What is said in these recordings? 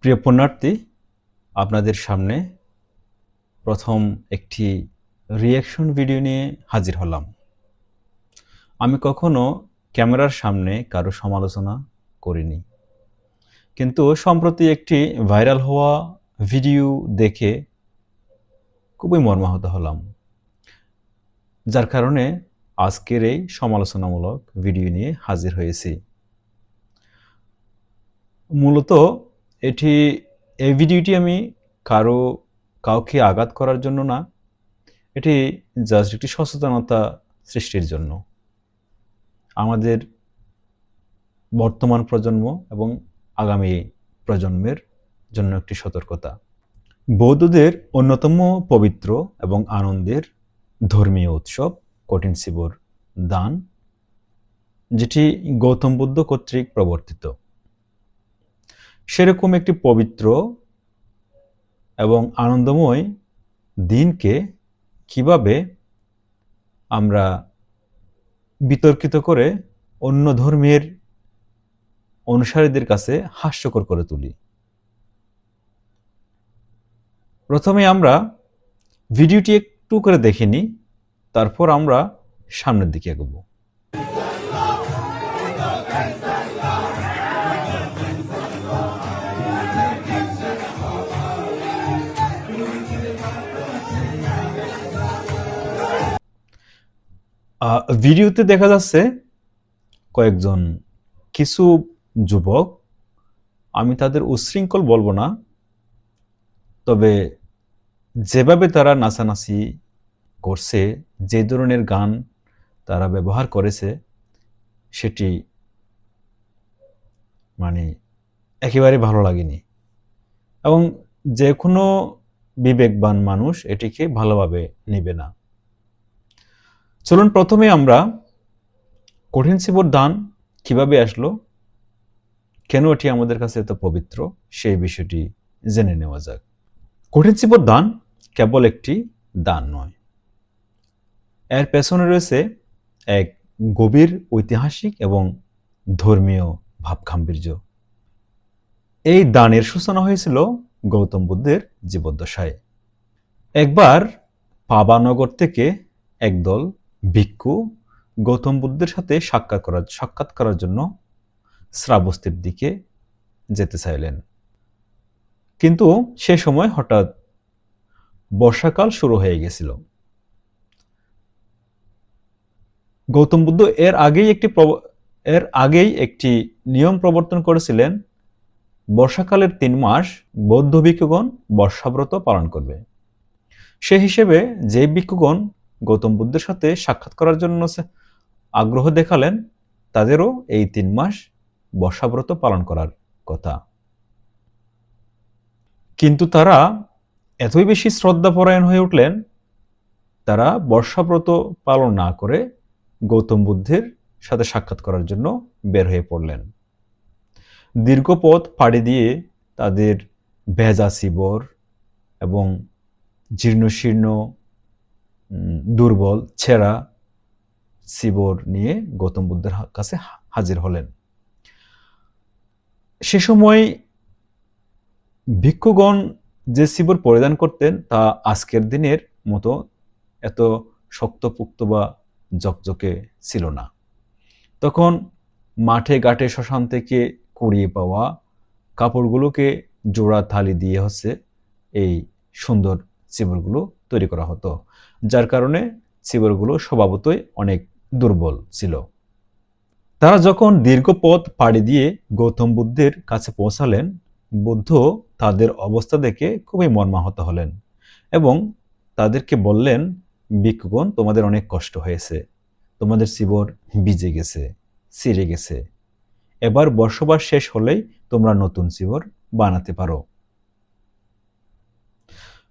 প্রিয় পুণ্যার্থী, আপনাদের সামনে প্রথম একটি রিয়াকশন ভিডিও নিয়ে হাজির হলাম। আমি কখনো ক্যামেরার সামনে কারও সমালোচনা করিনি। কিন্তু সম্প্রতি একটি ভাইরাল হওয়া ভিডিও দেখে খুবই মর্মাহত হলাম। যার কারণে আজকের এই সমালোচনামূলক ভিডিও নিয়ে হাজির হয়েছি। মূলত এটি, এই ভিডিওটি আমি কারও, কাউকে আঘাত করার জন্য না, এটি জাস্ট একটি সচেতনতা সৃষ্টির জন্য। আমাদের বর্তমান প্রজন্ম এবং আগামী প্রজন্মের জন্য একটি সতর্কতা। বৌদ্ধদের অন্যতম পবিত্র এবং আনন্দের ধর্মীয় উৎসব কঠিন শিবর দান, যেটি গৌতম বুদ্ধ কর্তৃক প্রবর্তিত। সেরকম একটি পবিত্র এবং আনন্দময় দিনকে কীভাবে আমরা বিতর্কিত করে অন্য ধর্মের অনুসারীদের কাছে হাস্যকর করে তুলি? প্রথমে আমরা ভিডিওটি একটু করে দেখে নিই, তারপর আমরা সামনের দিকে এগোবো। ভিডিওতে দেখা যাচ্ছে কয়েকজন কিছু যুবক, আমি তাদের উচ্ছৃঙ্খল বলব না, তবে যেভাবে তারা নাচানাচি করছে, যে ধরনের গান তারা ব্যবহার করেছে, সেটি মানে একেবারে ভালো লাগেনি। এবং যে কোনো বিবেকবান মানুষ এটিকে ভালোভাবে নেবে না। চলুন প্রথমে আমরা কঠিন শিবর দান কীভাবে আসলো? কেন এটি আমাদের কাছে এত পবিত্র? সেই বিষয়টি জেনে নেওয়া যাক। কঠিন শিবর দান কেবল একটি দান নয়। এর পেছনে রয়েছে এক গভীর ঐতিহাসিক এবং ধর্মীয় ভাবগাম্ভীর্য। এই দানের সূচনা হয়েছিল গৌতম বুদ্ধের জীবদ্দশায়। একবার পাবানগর থেকে একদল ভিক্ষু গৌতম বুদ্ধের সাথে সাক্ষাৎ করার সাক্ষাৎ করার জন্য শ্রাবস্তির দিকে যেতে চাইলেন। কিন্তু সে সময় হঠাৎ বর্ষাকাল শুরু হয়ে গেছিল। গৌতম বুদ্ধ এর আগেই একটি এর আগেই একটি নিয়ম প্রবর্তন করেছিলেন, বর্ষাকালের তিন মাস বৌদ্ধ ভিক্ষুগণ বর্ষাব্রত পালন করবে। সে হিসেবে যে ভিক্ষুগণ গৌতম বুদ্ধের সাথে সাক্ষাৎ করার জন্য আগ্রহ দেখালেন, তাদেরও এই তিন মাস বর্ষাব্রত পালন করার কথা। কিন্তু তারা এতই বেশি শ্রদ্ধাপরায়ণ হয়ে উঠলেন, তারা বর্ষাব্রত পালন না করে গৌতম বুদ্ধের সাথে সাক্ষাৎ করার জন্য বের হয়ে পড়লেন। দীর্ঘ পথ পাড়ি দিয়ে তাদের ভেজা শিবর এবং জীর্ণশীর্ণ দুর্বল, ছেঁড়া শিবর নিয়ে গৌতম বুদ্ধের কাছে হাজির হলেন। সে সময় ভিক্ষুগণ যে শিবর পরিধান করতেন, তা আজকের দিনের মতো এত শক্তপুক্ত বা জকজকে ছিল না। তখন মাঠে ঘাটে শ্মশান থেকে কুড়িয়ে পাওয়া কাপড়গুলোকে জোড়া থালি দিয়ে হচ্ছে এই সুন্দর চিবরগুলো তৈরি করা হতো, যার কারণে চিবরগুলো স্বভাবতই অনেক দুর্বল ছিল। তারা যখন দীর্ঘ পথ পাড়ি দিয়ে গৌতম বুদ্ধের কাছে পৌঁছালেন, বুদ্ধ তাদের অবস্থা দেখে খুবই মর্মাহত হলেন এবং তাদেরকে বললেন ভিক্ষুগণ তোমাদের অনেক কষ্ট হয়েছে। তোমাদের শিবর ভিজে গেছে ছিঁড়ে গেছে। এবার বসবাস শেষ হলেই তোমরা নতুন শিবর বানাতে পারো।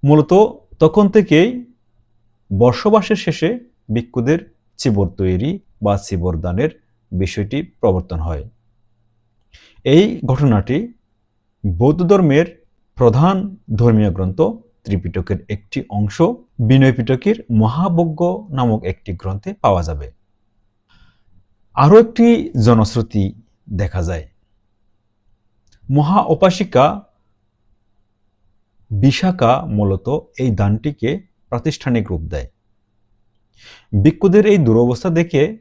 মূলত তখন থেকেই বর্ষবাসের শেষে ভিক্ষুদের চিবর তৈরি বা চিবর দানের বিষয়টি প্রবর্তন হয়। এই ঘটনাটি বৌদ্ধ ধর্মের প্রধান ধর্মীয় গ্রন্থ ত্রিপিটকের একটি অংশ বিনয় পিটকের মহাবজ্ঞ নামক একটি গ্রন্থে পাওয়া যাবে। আরও একটি জনশ্রুতি দেখা যায়। মহা উপাসিকা বিশাখা মূলত এই দানটিকে প্রাতিষ্ঠানিক রূপ দেয়। ভিক্ষুদের এই দুরবস্থা দেখে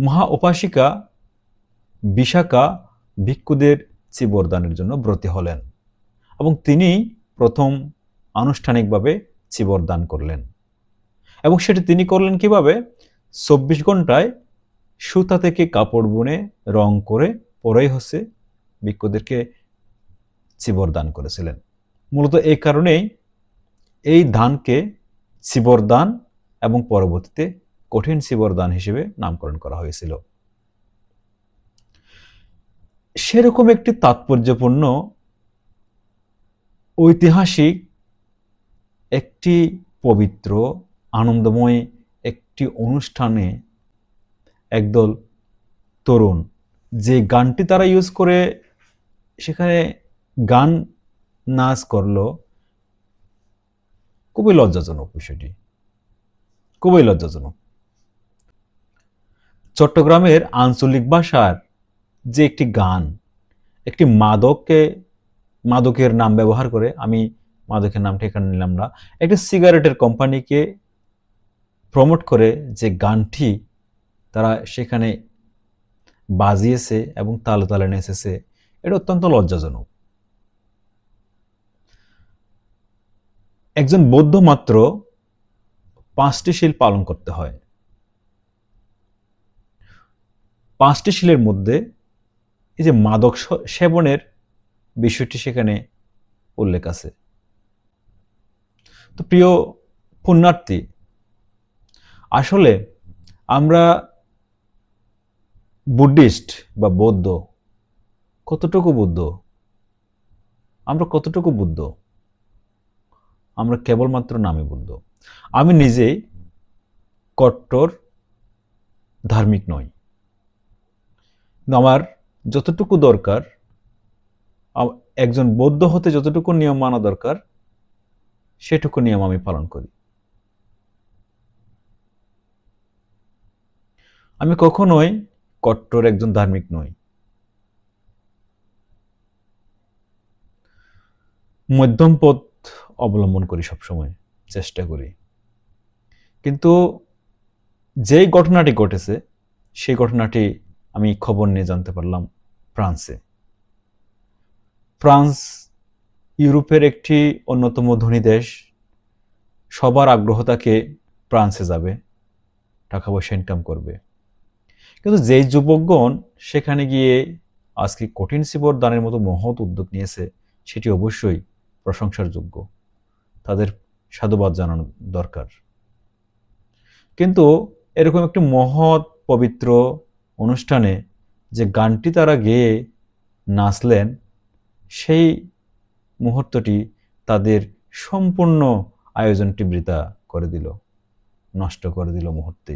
মহা উপাসিকা বিশাখা ভিক্ষুদের চিবরদানের জন্য ব্রতী হলেন এবং তিনি প্রথম আনুষ্ঠানিকভাবে চিবরদান করলেন। এবং সেটি তিনি করলেন কীভাবে? চব্বিশ ঘন্টায় সুতা থেকে কাপড় বুনে রং করে পরেই হচ্ছে ভিক্ষুদেরকে চিবর দান করেছিলেন। মূলত এই কারণেই এই ধানকে চিবর দান এবং পরবর্তীতে কঠিন চিবর দান হিসেবে নামকরণ করা হয়েছিল। সেরকম একটি তাৎপর্যপূর্ণ ঐতিহাসিক একটি পবিত্র, আনন্দময় একটি অনুষ্ঠানে একদল তরুণ যে গানটি তারা ইউজ করে সেখানে গান নাচ করল, খুবই লজ্জাজনক বিষয়টি। খুবই লজ্জাজনক। চট্টগ্রামের আঞ্চলিক ভাষার যে একটি গান, একটি মাদককে, মাদকের নাম ব্যবহার করে, আমি মাদকের নামটা এখানে নিলাম না, একটি সিগারেটের কোম্পানিকে প্রমোট করে যে গানটি তারা সেখানে বাজিয়েছে এবং তালে তালে নেচেছে, এটা অত্যন্ত লজ্জাজনক। একজন বৌদ্ধ মাত্র পাঁচটি শিল পালন করতে হয়। পাঁচটি শিলের মধ্যে এই যে মাদক সেবনের বিষয়টি সেখানে উল্লেখ আছে। তো প্রিয় পুণ্যার্থী, আসলে আমরা বুদ্ধিস্ট বা বৌদ্ধ, কতটুকু বুদ্ধ? আমরা কতটুকু বুদ্ধ? আমরা কেবলমাত্র নামে বুদ্ধ আমি নিজেই কট্টর ধার্মিক নই। আমার যতটুকু দরকার একজন বৌদ্ধ হতে যতটুকু নিয়ম মানা দরকার, সেটুকু নিয়ম আমি পালন করি। আমি কখনোই কট্টর একজন ধার্মিক নই। মধ্যম পথ অবলম্বন করি সবসময়, চেষ্টা করি। কিন্তু যেই ঘটনাটি ঘটেছে, সেই ঘটনাটি আমি খবর নিয়ে জানতে পারলাম ফ্রান্সে। ফ্রান্স ইউরোপের একটি অন্যতম ধনী দেশ। সবার আগ্রহ তাকে ফ্রান্সে যাবে, টাকা পয়সা ইনকাম করবে। কিন্তু যেই যুবকগণ সেখানে গিয়ে আজকে কঠিন সিবর দানের মতো মহৎ উদ্যোগ নিয়েছে, সেটি অবশ্যই প্রশংসার যোগ্য। তাদের সাধুবাদ জানানো দরকার। কিন্তু এরকম একটি মহৎ, পবিত্র অনুষ্ঠানে যে গানটি তারা গেয়ে নাচলেন, সেই মুহূর্তটি তাদের সম্পূর্ণ আয়োজনটি বৃতা করে দিল, নষ্ট করে দিল মুহূর্তে।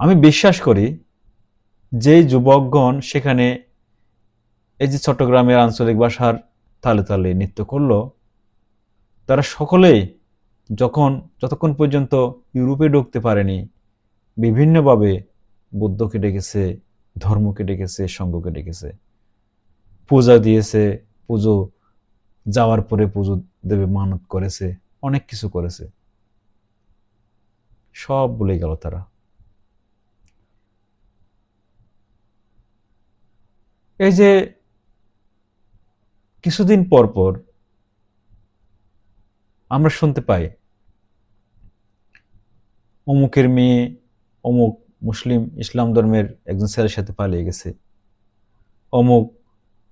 আমি বিশ্বাস করি যে যুবকগণ সেখানে এই যে চট্টগ্রামের আঞ্চলিক ভাষার তালে তালে নৃত্য করল। তারা সকলেই যখন, যতক্ষণ পর্যন্ত ইউরোপে ঢুকতে পারেনি, বিভিন্নভাবে বুদ্ধকে ডেকেছে, ধর্মকে ডেকেছে সঙ্গকে ডেকেছে। পূজা দিয়েছে, পুজো, যাওয়ার পরে পুজো দেবে, মানত করেছে, অনেক কিছু করেছে। সব বলে গেল তারা। এই যে কিছুদিন পর পর আমরা শুনতে পাই, অমুকের মেয়ে, অমুক মুসলিম ইসলাম ধর্মের একজন ছেলের সাথে পালিয়ে গেছে। অমুক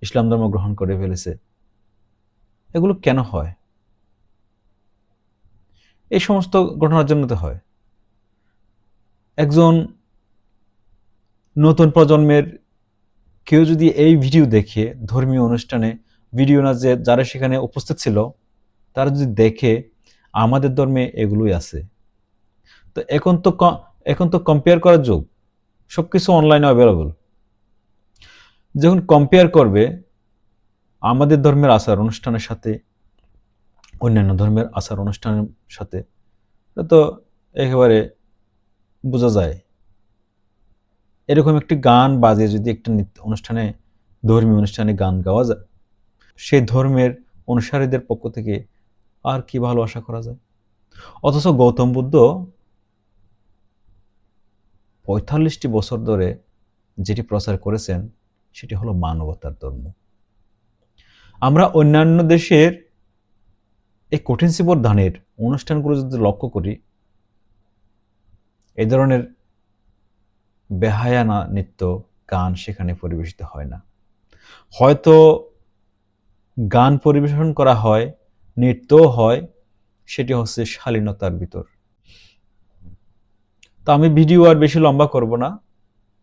ইসলাম ধর্ম গ্রহণ করে ফেলেছে। এগুলো কেন হয়? এই সমস্ত ঘটনার জন্য তো হয়। একজন নতুন প্রজন্মের কেউ যদি এই ভিডিও দেখে ধর্মীয় অনুষ্ঠানে ভিডিও না যে যারা সেখানে উপস্থিত ছিল, তারা যদি দেখে, আমাদের ধর্মে এগুলোই আছে। তো এখন তো এখন তো কম্পেয়ার করার যুগ। সব কিছু অনলাইনে অ্যাভেলেবল যখন কম্পেয়ার করবে, আমাদের ধর্মের আচার অনুষ্ঠানের সাথে, অন্যান্য ধর্মের আচার অনুষ্ঠানের সাথে তো একেবারে বোঝা যায়। এরকম একটি গান বাজে যদি একটা অনুষ্ঠানে, ধর্মীয় অনুষ্ঠানে গান গাওয়া যায় সেই ধর্মের অনুসারীদের পক্ষ থেকে আর কি ভালো আশা করা যায়? অথচ গৌতম বুদ্ধ পঁয়তাল্লিশটি বছর ধরে যেটি প্রচার করেছেন, সেটি হলো মানবতার ধর্ম। আমরা অন্যান্য দেশের এই কঠিন শিবর ধানের অনুষ্ঠানগুলো যদি লক্ষ্য করি এই ধরনের বেহায়ানা নৃত্য, গান সেখানে পরিবেশিত হয় না। হয়তো গান পরিবেশন করা হয় নৃত্য হয়, সেটি হচ্ছে শালীনতার ভিতর। তো আমি ভিডিও আর বেশি লম্বা করব না।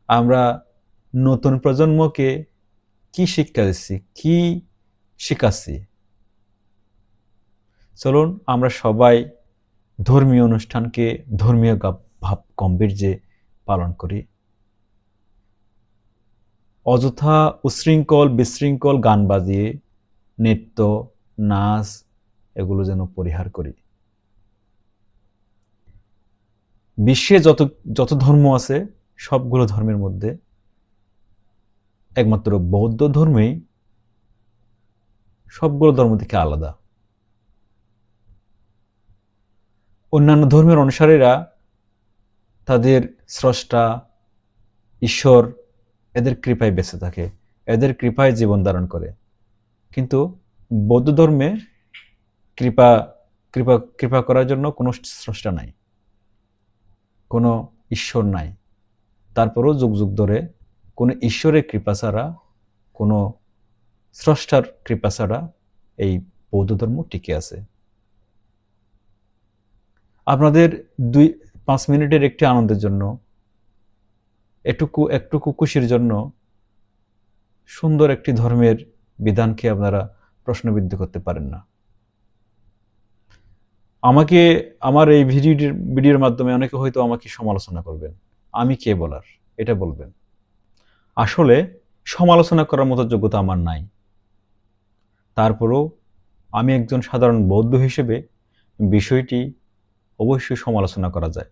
আমরা নতুন প্রজন্মকে কি শিক্ষা দিচ্ছি কি শিখাচ্ছি চলুন, আমরা সবাই ধর্মীয় অনুষ্ঠানকে ধর্মীয় ভাব গম্ভীর্যে পালন করি। অযথা উশৃঙ্খল, বিশৃঙ্খল গান বাজিয়ে নৃত্য, নাচ এগুলো যেন পরিহার করি। বিশ্বে যত যত ধর্ম আছে, সবগুলো ধর্মের মধ্যে একমাত্র বৌদ্ধ ধর্মেই সবগুলো ধর্ম থেকে আলাদা। অন্যান্য ধর্মের অনুসারীরা তাদের স্রষ্টা, ঈশ্বর, এদের কৃপায় বেঁচে থাকে, এদের কৃপায় জীবন ধারণ করে। কিন্তু বৌদ্ধ ধর্মে কৃপা কৃপা কৃপা করার জন্য কোনো স্রষ্টা নাই, কোনো ঈশ্বর নাই। তারপরও যুগ যুগ ধরে কোনো ঈশ্বরের কৃপা ছাড়া, কোনো স্রষ্টার কৃপা ছাড়া এই বৌদ্ধ ধর্ম টিকে আছে। আপনাদের দুই, পাঁচ মিনিটের একটি আনন্দের জন্য, এটুকু, একটুকু খুশির জন্য সুন্দর একটি ধর্মের বিধানকে আপনারা প্রশ্নবিদ্ধ করতে পারেন না। আমাকে, আমার এই ভিডিওটির, ভিডিওর মাধ্যমে অনেকে হয়তো আমাকে সমালোচনা করবেন। আমি কে বলার? এটা বলবেন। আসলে সমালোচনা করার মতো যোগ্যতা আমার নাই। তারপরও আমি একজন সাধারণ বৌদ্ধ হিসেবে বিষয়টি অবশ্যই সমালোচনা করা যায়।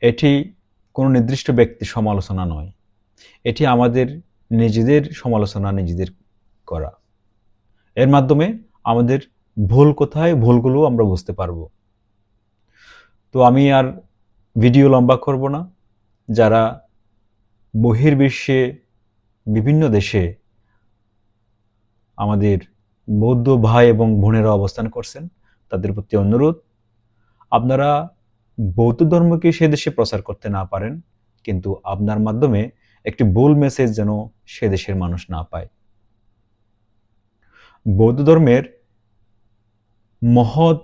এটি কোনো নির্দিষ্ট ব্যক্তির সমালোচনা নয়। এটি আমাদের নিজেদের সমালোচনা নিজেদের করা। এর মাধ্যমে আমাদের ভুল কোথায় ভুলগুলো আমরা বুঝতে পারব। তো আমি আর ভিডিও লম্বা করব না। যারা বহির্বিশ্বে বিভিন্ন দেশে আমাদের বৌদ্ধ ভাই এবং বোনেরা অবস্থান করছেন, তাদের প্রতি অনুরোধ, আপনারা বৌদ্ধ ধর্মকে সে দেশে প্রচার করতে না পারেন, কিন্তু আপনার মাধ্যমে একটি ভুল মেসেজ যেন সে দেশের মানুষ না পায়। বৌদ্ধ ধর্মের মহৎ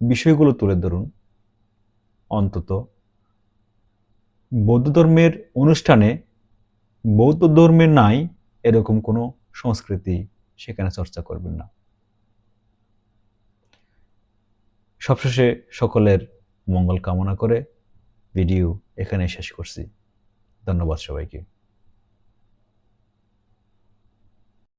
বিষয়গুলো তুলে ধরুন। অন্তত বৌদ্ধ ধর্মের অনুষ্ঠানে বৌদ্ধ ধর্মের নাই এরকম কোনো সংস্কৃতি সেখানে চর্চা করবেন না। সবশেষে সকলের মঙ্গল কামনা করে ভিডিও এখানে শেষ করছি। ধন্যবাদ সবাইকে।